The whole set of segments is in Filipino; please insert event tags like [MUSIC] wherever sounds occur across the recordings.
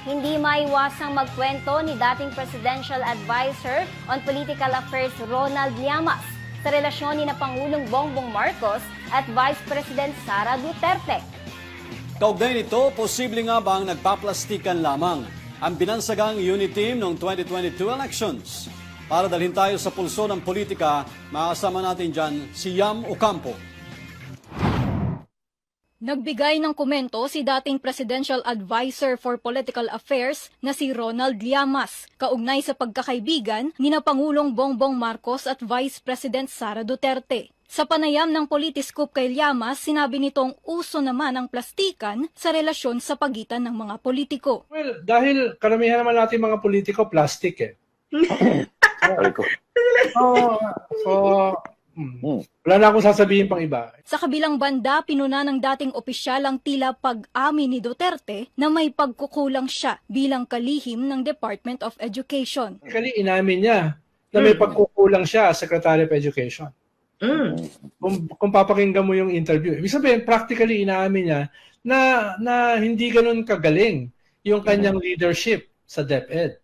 Hindi maiwasang magkwento ni dating Presidential Advisor on Political Affairs Ronald Llamas sa relasyon ni na Pangulong Bongbong Marcos at Vice President Sara Duterte. Kaugnay nito, posible nga bang nagpaplastikan lamang ang binansagang unit team noong 2022 elections? Para dalhin tayo sa pulso ng politika, makasama natin dyan si Yam Ocampo. Nagbigay ng komento si dating Presidential Advisor for Political Affairs na si Ronald Llamas, kaugnay sa pagkakaibigan ni na Pangulong Bongbong Marcos at Vice President Sara Duterte. Sa panayam ng Politiscoop kay Llamas, sinabi nitong uso naman ang plastikan sa relasyon sa pagitan ng mga politiko. Well, dahil karamihan naman natin mga politiko, plastic eh. [COUGHS] So, so mm, Hmm. wala na akong sasabihin pang iba. Sa kabilang banda, pinuna ng dating opisyal ang tila pag-amin ni Duterte na may pagkukulang siya bilang kalihim ng Department of Education. Kali inamin niya na may pagkukulang siya, Secretary of Education. Kung, kung papakinggan mo yung interview. Ibig sabihin, practically inaamin niya na, na hindi ganun kagaling yung kanyang leadership sa DepEd.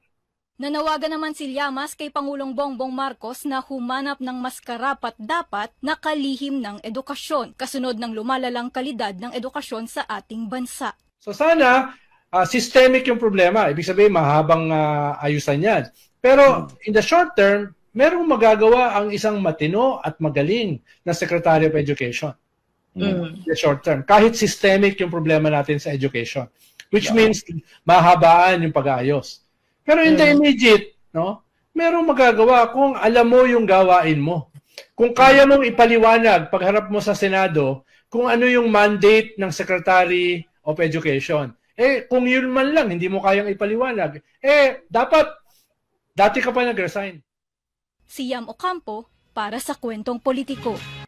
Nanawagan naman si Llamas kay Pangulong Bongbong Marcos na humanap ng mas karapat dapat na kalihim ng edukasyon, kasunod ng lumalalang kalidad ng edukasyon sa ating bansa. So sana, ah, systemic yung problema. Ibig sabihin, mahabang ah, ayusan yan. Pero in the short term, merong magagawa ang isang matino at magaling na Secretary of Education. In the short term. Kahit systemic yung problema natin sa education. Which means mahabaan yung pag-aayos. Pero in the immediate, no, merong magagawa kung alam mo yung gawain mo. Kung kaya mong ipaliwanag pagharap mo sa Senado kung ano yung mandate ng Secretary of Education. Eh, kung yun man lang, hindi mo kayang ipaliwanag, eh, dapat, dati ka pa nag-resign. Si Yam Ocampo para sa kwentong politiko.